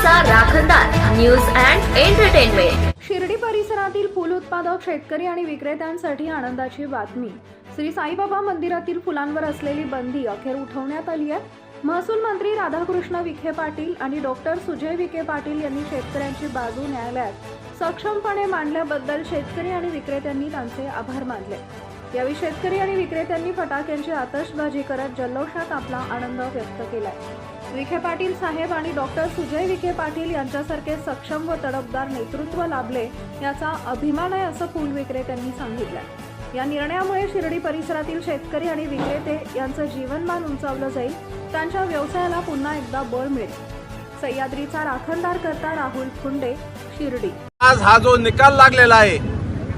News and entertainment. Shirdi परिसरातील फुल उत्पादक शेतकरी आणि विक्रेत्यांसाठी आनंदाची बातमी. श्री साईबाबा मंदिरातील फुलांवर असलेली बंदी अखेर उठवण्यात आली आहे. महसूल मंत्री राधाकृष्ण विखे पाटील आणि डॉक्टर सुजय विखे पाटील यांनी शेतकऱ्यांची बाजू न्यायालयात सक्षमपणे मांडल्याबद्दल शेतकरी आणि विक्रेत्यांनी त्यांचे आभार मानले. यावेळी शेतकरी आणि विक्रेत्यांनी फटाक्यांची आतषबाजी करत जल्लोषात आपला आनंद व्यक्त केलाय. विखे पाटील साहेब आणि डॉक्टर सुजय विखे पाटील यांच्यासारखे सक्षम व तडफदार नेतृत्व लाभले याचा अभिमान आहे असं फुल विक्रेत्यांनी सांगितलं या निर्णयामुळे शिर्डी परिसरातील शेतकरी आणि विक्रेते यांचं जीवनमान उंचावलं जाईल त्यांच्या व्यवसायाला पुन्हा एकदा बळ मिळेल. सह्याद्रीचा राखणदार करता राहुल फुंडे शिर्डी. आज हा जो निकाल लागलेला आहे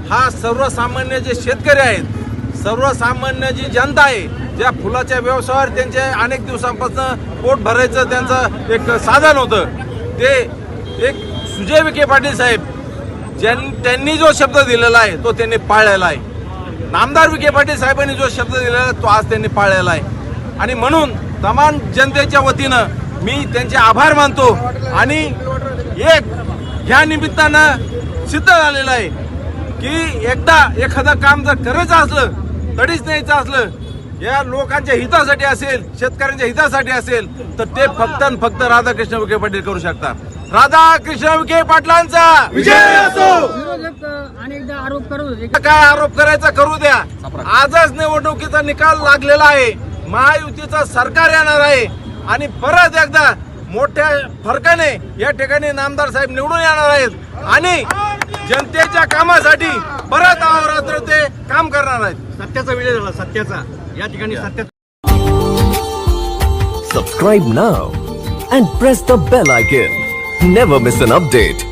हा सर्वसामान्य जे शेतकरी आहेत सर्वसामान्य जी जनता आहे ज्या फुलाच्या व्यवसायावर त्यांचे अनेक दिवसांपासून पोट भरायचं त्यांचं एक साधन होतं. ते एक सुजय विखे पाटील साहेब ज्यां त्यांनी जो शब्द दिलेला आहे तो त्यांनी पाळलेला आहे. नामदार विखे पाटील साहेबांनी जो शब्द दिलेला आहे तो आज त्यांनी पाळलेला आहे. आणि म्हणून तमाम जनतेच्या वतीनं मी त्यांचे आभार मानतो आणि एक ह्या निमित्तानं सिद्ध झालेलं आहे की एकदा एखादं काम जर करायचं असलं तडीच न्यायचं असलं या लोकांच्या हितासाठी असेल शेतकऱ्यांच्या हितासाठी असेल तर ते फक्त आणि फक्त राधाकृष्ण विखे पाटील करू शकतात. राधाकृष्ण विखे पाटलांचा विजय असो! अनेकदा आरोप होते काय आरोप करायचा करू द्या. आजच निवडणुकीचा निकाल लागलेला आहे. महायुतीचं सरकार येणार आहे. आणि परत एकदा मोठ्या फरकाने या ठिकाणी नामदार साहेब निवडून येणार आहेत. आणि जनतेच्या कामासाठी परत करणार आहेत सत्याचा विजय झाला सत्याचा या ठिकाणी सत्य Subscribe now and press the bell icon. Never miss an update.